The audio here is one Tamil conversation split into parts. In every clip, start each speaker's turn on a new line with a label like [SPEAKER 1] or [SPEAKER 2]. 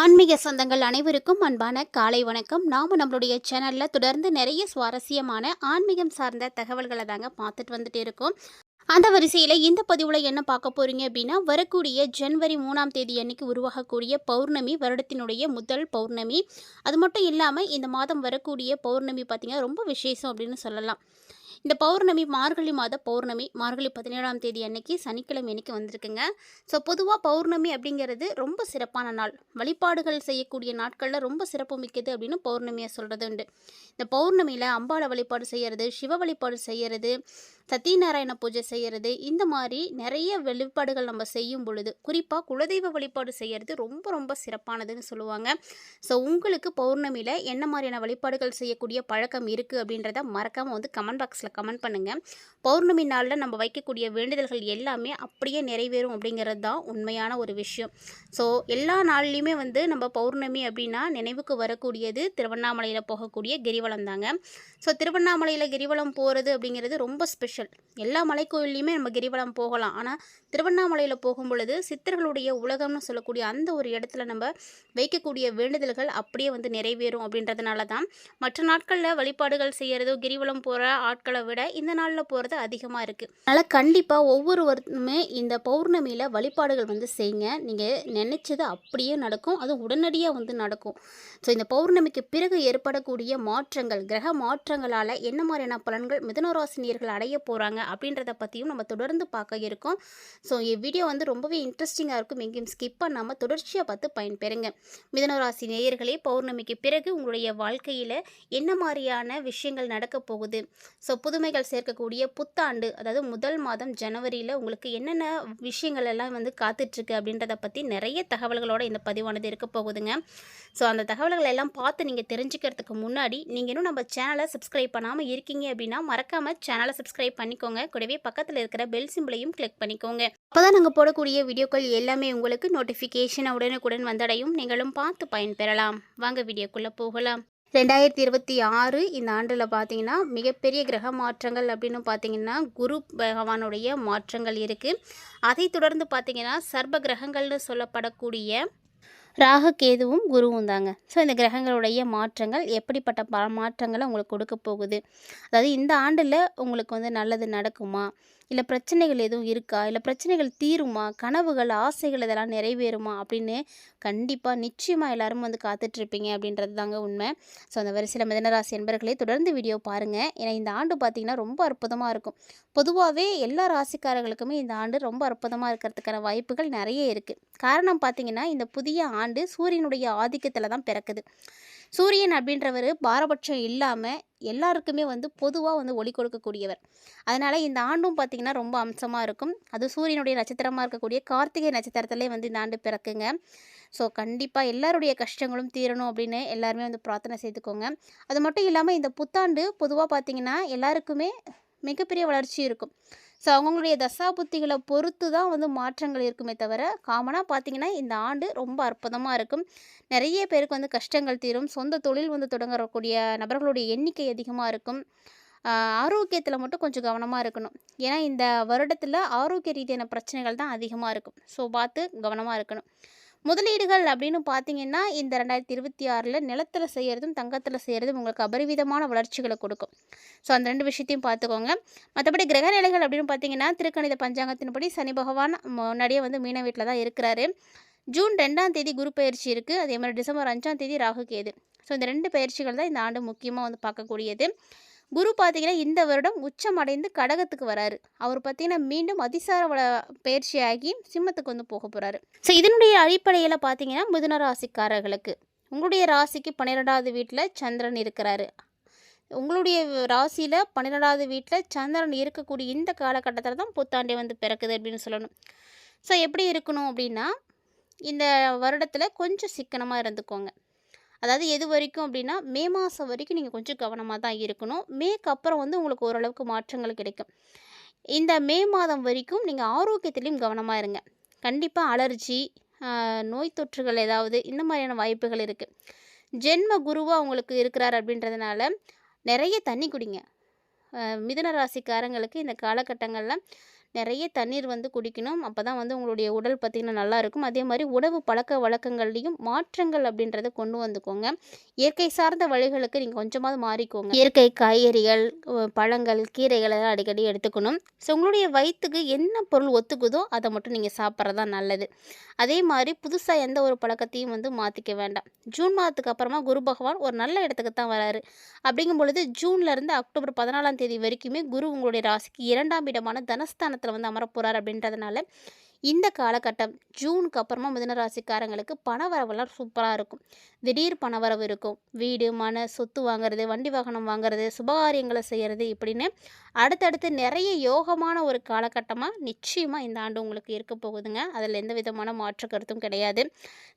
[SPEAKER 1] ஆன்மீக சொந்தங்கள் அனைவருக்கும் அன்பான காலை வணக்கம். நாம் நம்மளுடைய சேனலில் தொடர்ந்து நிறைய சுவாரஸ்யமான ஆன்மீகம் சார்ந்த தகவல்களை தாங்க பார்த்துட்டு வந்துட்டு இருக்கோம். அந்த வரிசையில் இந்த பதிவில் என்ன பார்க்க போகிறீங்க அப்படின்னா வரக்கூடிய ஜனவரி மூணாம் தேதி அன்னைக்கு உருவாகக்கூடிய பௌர்ணமி வருடத்தினுடைய முதல் பௌர்ணமி. அது மட்டும் இல்லாமல் இந்த மாதம் வரக்கூடிய பௌர்ணமி பார்த்திங்கன்னா ரொம்ப விசேஷம் அப்படின்னு சொல்லலாம். இந்த பௌர்ணமி மார்கழி மாத பௌர்ணமி மார்கழி பதினேழாம் தேதி அன்னைக்கு சனிக்கிழமை அன்னைக்கு வந்திருக்குங்க. ஸோ பொதுவாக பௌர்ணமி அப்படிங்கிறது ரொம்ப சிறப்பான நாள். வழிபாடுகள் செய்யக்கூடிய நாட்களில் ரொம்ப சிறப்பு மிக்கது அப்படின்னு பௌர்ணமியை சொல்கிறது உண்டு. இந்த பௌர்ணமியில் அம்பாளை வழிபாடு செய்கிறது சிவ வழிபாடு செய்கிறது சத்தியநாராயண பூஜை செய்கிறது இந்த மாதிரி நிறைய வெளிப்பாடுகள் நம்ம செய்யும் பொழுது குறிப்பாக குலதெய்வ வழிபாடு செய்கிறது ரொம்ப ரொம்ப சிறப்பானதுன்னு சொல்லுவாங்க. ஸோ உங்களுக்கு பௌர்ணமியில் என்ன மாதிரியான வழிபாடுகள் செய்யக்கூடிய பழக்கம் இருக்குது அப்படின்றத மறக்காமல் வந்து கமெண்ட் பாக்ஸில் கமெண்ட் பண்ணுங்கள் பௌர்ணமி நாளில் நம்ம வைக்கக்கூடிய வேண்டுதல்கள் எல்லாமே அப்படியே நிறைவேறும் அப்படிங்கிறது தான் உண்மையான ஒரு விஷயம். ஸோ எல்லா நாள்லேயுமே வந்து நம்ம பௌர்ணமி அப்படின்னா நினைவுக்கு வரக்கூடியது திருவண்ணாமலையில் போகக்கூடிய கிரிவலம் தாங்க. ஸோ திருவண்ணாமலையில் கிரிவலம் போகிறது அப்படிங்கிறது ரொம்ப ஸ்பெஷல் எல்லா மலைக்கோயில்லையுமே நம்ம கிரிவலம் போகலாம். ஆனால் திருவண்ணாமலையில் போகும் பொழுது சித்தர்களுடைய உலகம்னு சொல்லக்கூடிய அந்த ஒரு இடத்துல நம்ம வைக்கக்கூடிய வேண்டுதல்கள் அப்படியே வந்து நிறைவேறும் அப்படின்றதுனால தான் மற்ற நாட்களில் வழிபாடுகள் செய்கிறதோ கிரிவலம் போகிற ஆட்களை விட இந்த நாளில் போகிறது அதிகமாக இருக்குது அதனால் கண்டிப்பாக ஒவ்வொருவருமே இந்த பௌர்ணமியில் வழிபாடுகள் வந்து செய்யுங்க நீங்கள் நினச்சது அப்படியே நடக்கும். அது உடனடியாக வந்து நடக்கும். ஸோ இந்த பௌர்ணமிக்கு பிறகு ஏற்படக்கூடிய மாற்றங்கள் கிரக மாற்றங்களால் என்ன மாதிரியான பலன்கள் மிதனராசினியர்கள் அடைய போகிறாங்க அப்படின்றத பற்றியும் நம்ம தொடர்ந்து பார்க்க இருக்கோம். ஸோ வீடியோ வந்து ரொம்பவே இன்ட்ரெஸ்டிங்காக இருக்கும். எங்கேயும் ஸ்கிப் பண்ணாமல் தொடர்ச்சியாக பார்த்து பயன்பெறுங்க. மிதனராசி நேயர்களே பௌர்ணமிக்கு பிறகு உங்களுடைய வாழ்க்கையில் என்ன மாதிரியான விஷயங்கள் நடக்க போகுது? ஸோ புதுமைகள் சேர்க்கக்கூடிய புத்தாண்டு அதாவது முதல் மாதம் ஜனவரியில் உங்களுக்கு என்னென்ன விஷயங்கள் எல்லாம் வந்து காத்துட்ருக்கு அப்படின்றத பற்றி நிறைய தகவல்களோட இந்த பதிவானது இருக்க போகுதுங்க. ஸோ அந்த தகவல்களை எல்லாம் பார்த்து நீங்கள் தெரிஞ்சுக்கிறதுக்கு முன்னாடி நீங்கள் இன்னும் நம்ம சேனலை சப்ஸ்கிரைப் பண்ணாமல் இருக்கீங்க அப்படின்னா மறக்காமல் சேனலை சப்ஸ்கிரைப் பண்ணிக்கோங்க. கூடவே பக்கத்தில் இருக்கிற பெல் சிம்பிளையும் கிளிக் பண்ணிக்கோங்க. அப்போ தான் நாங்கள் போடக்கூடிய வீடியோக்கள் எல்லாமே உங்களுக்கு நோட்டிஃபிகேஷன் உடனுக்குடன் வந்தடையும். நீங்களும் பார்த்து பயன்பெறலாம். வாங்க வீடியோக்குள்ளே போகலாம். ரெண்டாயிரத்தி இருபத்தி ஆறு இந்த ஆண்டில் பார்த்தீங்கன்னா மிகப்பெரிய கிரக மாற்றங்கள் அப்படின்னு பார்த்தீங்கன்னா குரு பகவானுடைய மாற்றங்கள் இருக்குது அதை தொடர்ந்து பார்த்தீங்கன்னா சர்ப கிரகங்கள்னு சொல்லப்படக்கூடிய ராகு கேதுவும் குருவும் தாங்க. ஸோ இந்த கிரகங்களுடைய மாற்றங்கள் எப்படிப்பட்ட பல மாற்றங்களை உங்களுக்கு கொடுக்க போகுது? அதாவது இந்த ஆண்டில் உங்களுக்கு வந்து நல்லது நடக்குமா? இல்லை பிரச்சனைகள் எதுவும் இருக்கா? இல்லை பிரச்சனைகள் தீருமா? கனவுகள் ஆசைகள் இதெல்லாம் நிறைவேறுமா? அப்படின்னு கண்டிப்பாக நிச்சயமாக எல்லாரும் வந்து காத்துட்ருப்பீங்க அப்படின்றது தாங்க உண்மை. ஸோ அந்த வரிசையில் மிதனராசி என்பர்களே தொடர்ந்து வீடியோ பாருங்கள் ஏன்னா இந்த ஆண்டு பார்த்திங்கன்னா ரொம்ப அற்புதமாக இருக்கும். பொதுவாகவே எல்லா ராசிக்காரர்களுக்குமே இந்த ஆண்டு ரொம்ப அற்புதமாக இருக்கிறதுக்கான வாய்ப்புகள் நிறைய இருக்குது காரணம் பார்த்திங்கன்னா இந்த புதிய ஆண்டு சூரியனுடைய ஆதிக்கத்தில் தான் பிறக்குது. சூரியன் அப்படின்றவர் பாரபட்சம் இல்லாமல் எல்லாருக்குமே வந்து பொதுவாக வந்து ஒளி கொடுக்கக்கூடியவர். அதனால் இந்த ஆண்டும் பார்த்திங்கன்னா ரொம்ப அம்சமாக இருக்கும். அது சூரியனுடைய நட்சத்திரமாக இருக்கக்கூடிய கார்த்திகை நட்சத்திரத்திலே வந்து இந்த ஆண்டு பிறக்குங்க. ஸோ கண்டிப்பாக எல்லாருடைய கஷ்டங்களும் தீரணும் அப்படின்னு எல்லாருமே வந்து பிரார்த்தனை செய்துக்கோங்க. அது மட்டும் இல்லாமல் இந்த புத்தாண்டு பொதுவாக பார்த்திங்கன்னா எல்லாருக்குமே மிகப்பெரிய வளர்ச்சி இருக்கும். ஸோ அவங்களுடைய தசாபுத்திகளை பொறுத்து தான் வந்து மாற்றங்கள் இருக்குமே தவிர காமனாக பார்த்தீங்கன்னா இந்த ஆண்டு ரொம்ப அற்புதமாக இருக்கும். நிறைய பேருக்கு வந்து கஷ்டங்கள் தீரும். சொந்த தொழில் வந்து தொடங்கக்கூடிய நபர்களுடைய எண்ணிக்கை அதிகமாக இருக்கும். ஆரோக்கியத்தில் மட்டும் கொஞ்சம் கவனமாக இருக்கணும். ஏன்னா இந்த வருடத்தில் ஆரோக்கிய ரீதியான பிரச்சனைகள் தான் அதிகமாக இருக்கும். ஸோ பார்த்து கவனமாக இருக்கணும். முதலீடுகள் அப்படின்னு பார்த்தீங்கன்னா இந்த ரெண்டாயிரத்தி இருபத்தி ஆறில் நிலத்தில் செய்கிறதும் தங்கத்தில் செய்கிறதும் உங்களுக்கு அபரிவிதமான வளர்ச்சிகளை கொடுக்கும். ஸோ அந்த ரெண்டு விஷயத்தையும் பார்த்துக்கோங்க. மற்றபடி கிரக நிலைகள் அப்படின்னு பார்த்தீங்கன்னா திருக்கணித பஞ்சாங்கத்தின்படி சனி பகவான் முன்னாடியே வந்து மீன வீட்டில் தான் இருக்கிறாரு. ஜூன் ரெண்டாம் தேதி குரு பயிற்சி இருக்குது அதே மாதிரி டிசம்பர் அஞ்சாம் தேதி ராகு கேது. ஸோ இந்த ரெண்டு பயிற்சிகள் தான் இந்த ஆண்டு முக்கியமாக வந்து பார்க்கக்கூடியது. குரு பார்த்தீங்கன்னா இந்த வருடம் உச்சம் அடைந்து கடகத்துக்கு வராரு. அவர் பார்த்தீங்கன்னா மீண்டும் அதிசார வள பயிற்சியாகி சிம்மத்துக்கு வந்து போக போகிறாரு ஸோ இதனுடைய அடிப்படையில் பார்த்தீங்கன்னா மிதுன ராசிக்காரர்களுக்கு. உங்களுடைய ராசிக்கு பன்னிரெண்டாவது வீட்டில் சந்திரன் இருக்கிறாரு. உங்களுடைய ராசியில் பன்னிரெண்டாவது வீட்டில் சந்திரன் இருக்கக்கூடிய இந்த காலகட்டத்தில் தான் புத்தாண்டே வந்து பிறக்குது அப்படின்னு சொல்லணும். ஸோ எப்படி இருக்கணும் அப்படின்னா இந்த வருடத்தில் கொஞ்சம் சிக்கனமாக இருந்துக்கோங்க. அதாவது எது வரைக்கும் அப்படின்னா மே மாதம் வரைக்கும் நீங்கள் கொஞ்சம் கவனமாக தான் இருக்கணும். மேக்கு அப்புறம் வந்து உங்களுக்கு ஓரளவுக்கு மாற்றங்கள் கிடைக்கும். இந்த மே மாதம் வரைக்கும் நீங்கள் ஆரோக்கியத்திலையும் கவனமாக இருங்க. கண்டிப்பாக அலர்ஜி நோய் தொற்றுகள் ஏதாவது இந்த மாதிரியான வாய்ப்புகள் இருக்குது ஜென்ம குருவாக உங்களுக்கு இருக்கிறார் அப்படின்றதுனால நிறைய தண்ணி குடிங்க. மிதுன ராசிக்காரங்களுக்கு இந்த காலகட்டங்களில் நிறைய தண்ணீர் வந்து குடிக்கணும். அப்போ தான் வந்து உங்களுடைய உடல் பார்த்திங்கன்னா நல்லாயிருக்கும் அதே மாதிரி உணவு பழக்க வழக்கங்கள்லேயும் மாற்றங்கள் அப்படின்றத கொண்டு வந்துக்கோங்க. இயற்கை சார்ந்த வழிகளுக்கு நீங்கள் கொஞ்சமாவது மாறிக்கோங்க. இயற்கை காய்கறிகள் பழங்கள் கீரைகள் எல்லாம் அடிக்கடி எடுத்துக்கணும். ஸோ உங்களுடைய வயிற்றுக்கு என்ன பொருள் ஒத்துக்குதோ அதை மட்டும் நீங்கள் சாப்பிட்றது தான் நல்லது. அதே மாதிரி புதுசாக எந்த ஒரு பழக்கத்தையும் வந்து மாற்றிக்க வேண்டாம். ஜூன் மாதத்துக்கு அப்புறமா குரு பகவான் ஒரு நல்ல இடத்துக்கு தான் வராரு. அப்படிங்கும் பொழுது ஜூன்லேருந்து அக்டோபர் பதினாலாம் தேதி வரைக்குமே குரு உங்களுடைய ராசிக்கு இரண்டாம் இடமான தனஸ்தானத்தில் வந்து அமரப்போகிறார் அப்படின்றதுனால இந்த காலகட்டம் ஜூனுக்கு அப்புறமா மிதனராசிக்காரங்களுக்கு பணவரவெல்லாம் சூப்பராக இருக்கும். திடீர் பணவரவு இருக்கும். வீடு மன சொத்து வாங்குறது வண்டி வாகனம் வாங்குறது சுபகாரியங்களை செய்கிறது இப்படின்னு அடுத்தடுத்து நிறைய யோகமான ஒரு காலகட்டமாக நிச்சயமாக இந்த ஆண்டு உங்களுக்கு இருக்க போகுதுங்க. அதில் எந்த விதமான மாற்று கருத்தும் கிடையாது.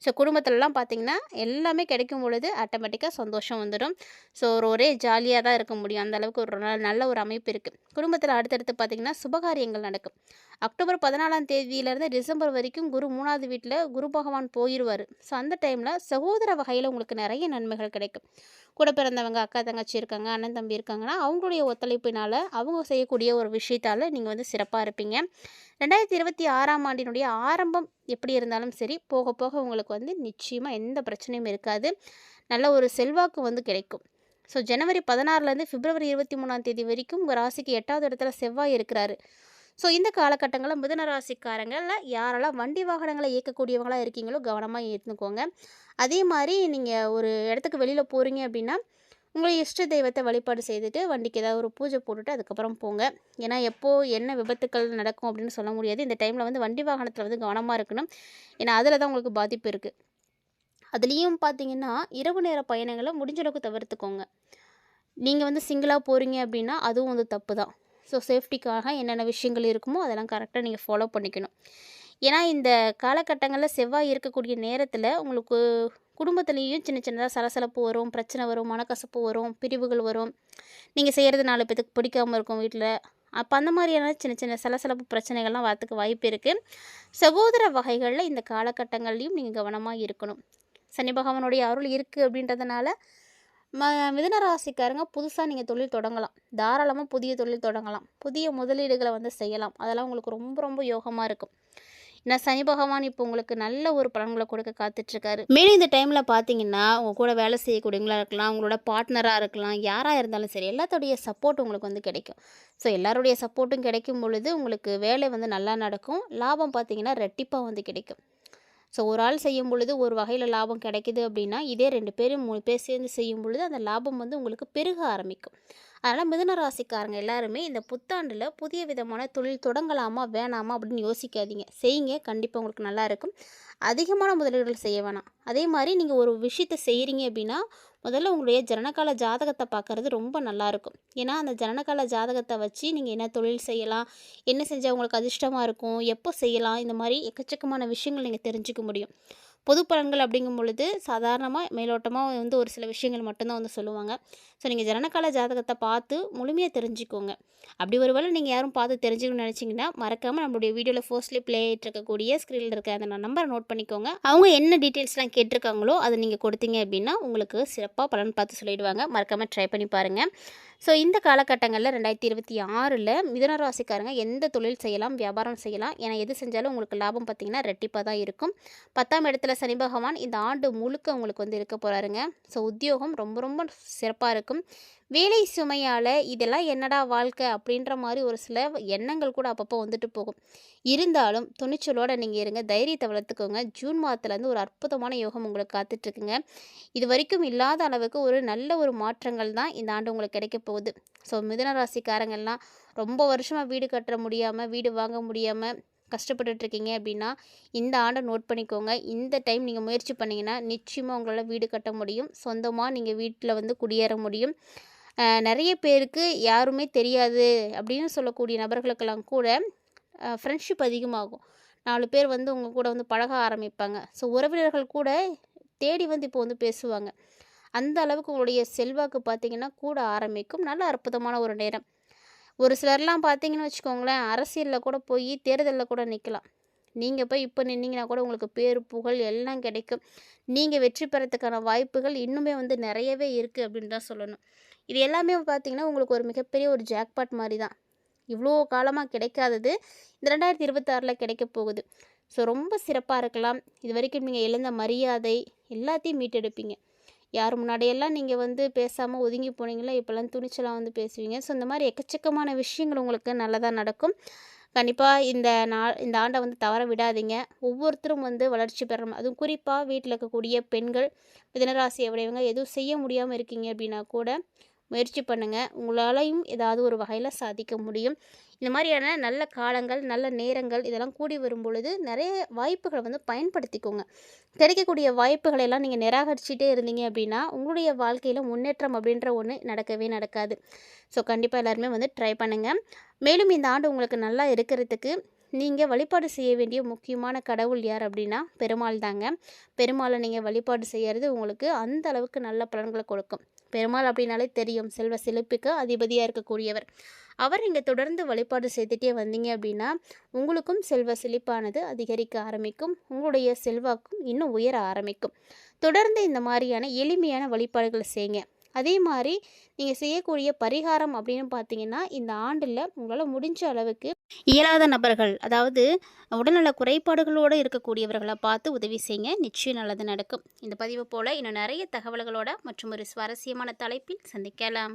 [SPEAKER 1] ஸோ குடும்பத்துலலாம் பார்த்திங்கன்னா எல்லாமே கிடைக்கும் பொழுது ஆட்டோமேட்டிக்காக சந்தோஷம் வந்துடும் ஸோ ஒரு ஒரே ஜாலியாக தான் இருக்க முடியும். அந்த அளவுக்கு ஒரு நல்ல ஒரு அமைப்பு இருக்குது குடும்பத்தில் அடுத்தடுத்து பார்த்திங்கன்னா சுபகாரியங்கள் நடக்கும். அக்டோபர் பதினாலாம் தேதியிலேருந்து டிசம்பர் வரைக்கும் குரு மூணாவது வீட்டில் குரு பகவான் போயிடுவார் ஸோ அந்த டைமில் சகோதர வகையில் உங்களுக்கு நிறைய நன்மைகள் கிடைக்கும். கூட பிறந்தவங்க அக்கா தங்கச்சி இருக்காங்க அண்ணன் தம்பி இருக்காங்கன்னா அவங்களுடைய ஒத்துழைப்பினால் அவங்க செய்யக்கூடிய ஒரு விஷயத்தால் நீங்கள் வந்து சிறப்பாக இருப்பீங்க. ரெண்டாயிரத்தி இருபத்தி ஆறாம் ஆண்டினுடைய ஆரம்பம் எப்படி இருந்தாலும் சரி போக போக உங்களுக்கு வந்து நிச்சயமாக எந்த பிரச்சனையும் இருக்காது. நல்ல ஒரு செல்வாக்கு வந்து கிடைக்கும். ஸோ ஜனவரி பதினாறுலேருந்து பிப்ரவரி இருபத்தி மூணாம் தேதி வரைக்கும் உங்கள் ராசிக்கு எட்டாவது இடத்துல செவ்வாய் இருக்கிறாரு. ஸோ இந்த காலகட்டங்களில் மிதனராசிக்காரங்களில் யாரெல்லாம் வண்டி வாகனங்களை இயக்கக்கூடியவங்களாக இருக்கீங்களோ கவனமாக ஏற்றுக்கோங்க அதே மாதிரி நீங்கள் ஒரு இடத்துக்கு வெளியில் போகிறீங்க அப்படின்னா உங்களை இஷ்ட தெய்வத்தை வழிபாடு செய்துட்டு வண்டிக்கு ஏதாவது ஒரு பூஜை போட்டுட்டு அதுக்கப்புறம் போங்க. ஏன்னா எப்போது என்ன விபத்துக்கள் நடக்கும் அப்படின்னு சொல்ல முடியாது. இந்த டைமில் வந்து வண்டி வாகனத்தில் வந்து கவனமாக இருக்கணும். ஏன்னா அதில் தான் உங்களுக்கு பாதிப்பு இருக்குது அதுலேயும் பார்த்தீங்கன்னா இரவு நேர பயணங்களை முடிஞ்சளவுக்கு தவிர்த்துக்கோங்க. நீங்கள் வந்து சிங்கிளாக போகிறீங்க அப்படின்னா அதுவும் வந்து தப்பு தான். ஸோ சேஃப்டிக்காக என்னென்ன விஷயங்கள் இருக்குமோ அதெல்லாம் கரெக்டாக நீங்கள் ஃபாலோ பண்ணிக்கணும். ஏன்னா இந்த காலகட்டங்களில் செவ்வாய் இருக்கக்கூடிய நேரத்தில் உங்களுக்கு குடும்பத்துலேயும் சின்ன சின்னதாக சலசலப்பு வரும் பிரச்சனை வரும் மனக்கசப்பு வரும் பிரிவுகள் வரும். நீங்கள் செய்கிறது நாலு பேத்துக்கு பிடிக்காம இருக்கும் வீட்டில் அப்போ அந்த மாதிரியான சின்ன சின்ன சலசலப்பு பிரச்சனைகள்லாம் வரத்துக்கு வாய்ப்பு இருக்குது சகோதர வகைகளில் இந்த காலகட்டங்கள்லையும் நீங்கள் கவனமாக இருக்கணும். சனி பகவானுடைய அருள் இருக்குது அப்படின்றதுனால ம மிதனராசிக்காரங்க புதுசாக நீங்கள் தொழில் தொடங்கலாம். தாராளமாக புதிய தொழில் தொடங்கலாம். புதிய முதலீடுகளை வந்து செய்யலாம். அதெல்லாம் உங்களுக்கு ரொம்ப ரொம்ப யோகமாக இருக்கும். ஏன்னா சனி பகவான் இப்போ உங்களுக்கு நல்ல ஒரு பலன்களை கொடுக்க காத்துட்ருக்காரு. மேலும் இந்த டைமில் பார்த்தீங்கன்னா உங்கள் கூட வேலை செய்யக்கூடியவங்களா இருக்கலாம் உங்களோட பார்ட்னராக இருக்கலாம் யாராக இருந்தாலும் சரி எல்லாத்தோடைய சப்போர்ட் உங்களுக்கு வந்து கிடைக்கும். ஸோ எல்லாருடைய சப்போர்ட்டும் கிடைக்கும் பொழுது உங்களுக்கு வேலை வந்து நல்லா நடக்கும். லாபம் பார்த்தீங்கன்னா ரெட்டிப்பாக வந்து கிடைக்கும். ஸோ ஒரு ஆள் செய்யும் பொழுது ஒரு வகையில் லாபம் கிடைக்குது அப்படின்னா இதே ரெண்டு பேரும் மூணு பேர் சேர்ந்து செய்யும் பொழுது அந்த லாபம் வந்து உங்களுக்கு பெருக ஆரம்பிக்கும். அதனால் மிதனராசிக்காரங்க எல்லாருமே இந்த புத்தாண்டில் புதிய விதமான தொழில் தொடங்கலாமா வேணாமா அப்படின்னு யோசிக்காதீங்க. செய்யுங்க. கண்டிப்பாக உங்களுக்கு நல்லாயிருக்கும் அதிகமான முதலீடுகள் செய்ய வேணாம். அதே மாதிரி நீங்கள் ஒரு விஷயத்தை செய்கிறீங்க அப்படின்னா முதல்ல உங்களுடைய ஜனனகால ஜாதகத்தை பார்க்குறது ரொம்ப நல்லாயிருக்கும் ஏன்னா அந்த ஜனனகால ஜாதகத்தை வச்சு நீங்கள் என்ன தொழில் செய்யலாம் என்ன செஞ்சால் உங்களுக்கு அதிர்ஷ்டமாக இருக்கும் எப்போ செய்யலாம் இந்த மாதிரி எக்கச்சக்கமான விஷயங்கள் நீங்கள் தெரிஞ்சுக்க முடியும். பொது பலன்கள் அப்படிங்கும் பொழுது சாதாரணமாக மேலோட்டமாக வந்து ஒரு சில விஷயங்கள் மட்டும்தான் வந்து சொல்லுவாங்க. ஸோ நீங்கள் ஜனனகால ஜாதகத்தை பார்த்து முழுமையாக தெரிஞ்சுக்கோங்க. அப்படி ஒருவேளை நீங்கள் யாரும் பார்த்து தெரிஞ்சுக்கணும்னு நினச்சிங்கன்னா மறக்காமல் நம்மளுடைய வீடியோவில் ஃபர்ஸ்ட்லி ப்ளே ஆகிட்டு இருக்கக்கூடிய ஸ்க்ரீனில் இருக்க அந்த நம்பரை நோட் பண்ணிக்கோங்க. அவங்க என்ன டீட்டெயில்ஸ்லாம் கேட்டிருக்காங்களோ அதை நீங்கள் கொடுத்தீங்க அப்படின்னா உங்களுக்கு சிறப்பாக பலன் பார்த்து சொல்லிடுவாங்க. மறக்காமல் ட்ரை பண்ணி பாருங்கள் ஸோ இந்த காலகட்டங்களில் ரெண்டாயிரத்தி இருபத்தி ஆறில் மிதுன ராசிக்காரங்க எந்த தொழில் செய்யலாம் வியாபாரம் செய்யலாம் ஏன்னா எது செஞ்சாலும் உங்களுக்கு லாபம் பார்த்தீங்கன்னா ரெட்டிப்பாக தான் இருக்கும். பத்தாம் இடத்துல சனி பகவான் இந்த ஆண்டு முழுக்க உங்களுக்கு வந்து இருக்க போகிறாருங்க ஸோ உத்தியோகம் ரொம்ப ரொம்ப சிறப்பாக இருக்கும். வேலை சுமையால் இதெல்லாம் என்னடா வாழ்க்கை அப்படின்ற மாதிரி ஒரு சில எண்ணங்கள் கூட அப்பப்போ வந்துட்டு போகும். இருந்தாலும் துணிச்சலோடு நீங்கள் இருங்க தைரியத்தை வளர்த்துக்கோங்க. ஜூன் மாதத்துலேருந்து ஒரு அற்புதமான யோகம் உங்களுக்கு காத்துட்ருக்குங்க இது வரைக்கும் இல்லாத அளவுக்கு ஒரு நல்ல ஒரு மாற்றங்கள் தான் இந்த ஆண்டு உங்களுக்கு கிடைக்க போகுது. ஸோ மிதன ராசிக்காரங்கள்லாம் ரொம்ப வருஷமாக வீடு கட்ட முடியாமல் வீடு வாங்க முடியாமல் கஷ்டப்பட்டுட்ருக்கீங்க அப்படின்னா இந்த ஆண்டை நோட் பண்ணிக்கோங்க. இந்த டைம் நீங்கள் முயற்சி பண்ணிங்கன்னா நிச்சயமாக உங்களால் வீடு கட்ட முடியும். சொந்தமாக நீங்கள் வீட்டில் வந்து குடியேற முடியும். நிறைய பேருக்கு யாருமே தெரியாது அப்படின்னு சொல்லக்கூடிய நபர்களுக்கெல்லாம் கூட ஃப்ரெண்ட்ஷிப் அதிகமாகும். நாலு பேர் வந்து உங்கள் கூட வந்து பழக ஆரம்பிப்பாங்க. ஸோ உறவினர்கள் கூட தேடி வந்து இப்போ வந்து பேசுவாங்க. அந்த அளவுக்கு உங்களுடைய செல்வாக்கு பார்த்தீங்கன்னா கூட ஆரம்பிக்கும். நல்ல அற்புதமான ஒரு நேரம். ஒரு சிலர்லாம் பார்த்தீங்கன்னு வச்சுக்கோங்களேன் அரசியலில் கூட போய் தேர்தலில் கூட நிற்கலாம் நீங்கள் போய் இப்போ நின்னீங்கன்னா கூட உங்களுக்கு பேர் புகழ் எல்லாம் கிடைக்கும். நீங்கள் வெற்றி பெறத்துக்கான வாய்ப்புகள் இன்னுமே வந்து நிறையவே இருக்குது அப்படின்னு தான் சொல்லணும். இது எல்லாமே பார்த்தீங்கன்னா உங்களுக்கு ஒரு மிகப்பெரிய ஒரு ஜாக்பாட் மாதிரி தான். இவ்வளோ காலமாக கிடைக்காதது இந்த ரெண்டாயிரத்தி இருபத்தாறில் கிடைக்க போகுது. ஸோ ரொம்ப சிறப்பாக இருக்கலாம். இது வரைக்கும் நீங்கள் இழந்த மரியாதை எல்லாத்தையும் மீட்டெடுப்பீங்க. யார் முன்னாடியெல்லாம் நீங்கள் வந்து பேசாமல் ஒதுங்கி போனீங்களோ இப்போல்லாம் துணிச்சலாக வந்து பேசுவீங்க. ஸோ இந்த மாதிரி எக்கச்சக்கமான விஷயங்கள் உங்களுக்கு நல்லதாக நடக்கும். கண்டிப்பாக இந்த நா இந்த ஆண்டை வந்து தவற விடாதீங்க. ஒவ்வொருத்தரும் வந்து வளர்ச்சி பெறணும் அதுவும் குறிப்பாக வீட்டில் இருக்கக்கூடிய பெண்கள் மிதனராசி உடையவங்க எதுவும் செய்ய முடியாமல் இருக்கீங்க அப்படின்னா கூட முயற்சி பண்ணுங்கள் உங்களாலையும் ஏதாவது ஒரு வகையில் சாதிக்க முடியும். இந்த மாதிரியான நல்ல காலங்கள் நல்ல நேரங்கள் இதெல்லாம் கூடி வரும் பொழுது நிறைய வாய்ப்புகளை வந்து பயன்படுத்திக்கோங்க. கிடைக்கக்கூடிய வாய்ப்புகளை எல்லாம் நீங்கள் நிராகரிச்சுட்டே இருந்தீங்க அப்படின்னா உங்களுடைய வாழ்க்கையில் முன்னேற்றம் அப்படின்ற ஒன்று நடக்கவே நடக்காது. ஸோ கண்டிப்பாக எல்லாருமே வந்து ட்ரை பண்ணுங்கள் மேலும் இந்த ஆண்டு உங்களுக்கு நல்லா இருக்கிறதுக்கு நீங்கள் வழிபாடு செய்ய வேண்டிய முக்கியமான கடவுள் யார் அப்படின்னா பெருமாள் தாங்க. பெருமாளை நீங்கள் வழிபாடு செய்கிறது உங்களுக்கு அந்த அளவுக்கு நல்ல பலன்களை கொடுக்கும். பெருமாள் அப்படின்னாலே தெரியும் செல்வ செழிப்புக்கு அதிபதியாக இருக்கக்கூடியவர். அவர் நீங்கள் தொடர்ந்து வழிபாடு செய்துட்டே வந்தீங்க அப்படின்னா உங்களுக்கும் செல்வ செழிப்பானது அதிகரிக்க ஆரம்பிக்கும். உங்களுடைய செல்வாக்கும் இன்னும் உயர ஆரம்பிக்கும். தொடர்ந்து இந்த மாதிரியான எளிமையான வழிபாடுகளை செய்யுங்க. அதே மாதிரி நீங்கள் செய்யக்கூடிய பரிகாரம் அப்படின்னு பார்த்தீங்கன்னா இந்த ஆண்டில் உங்களால் முடிஞ்ச அளவுக்கு இயலாத நபர்கள் அதாவது உடல்நல குறைபாடுகளோடு இருக்கக்கூடியவர்களை பார்த்து உதவி செய்யுங்க. நிச்சயம் நல்லது நடக்கும். இந்த பதிவு போல் இன்னும் நிறைய தகவல்களோட மற்றும் ஒரு சுவாரஸ்யமான தலைப்பில் சந்திக்கலாம்.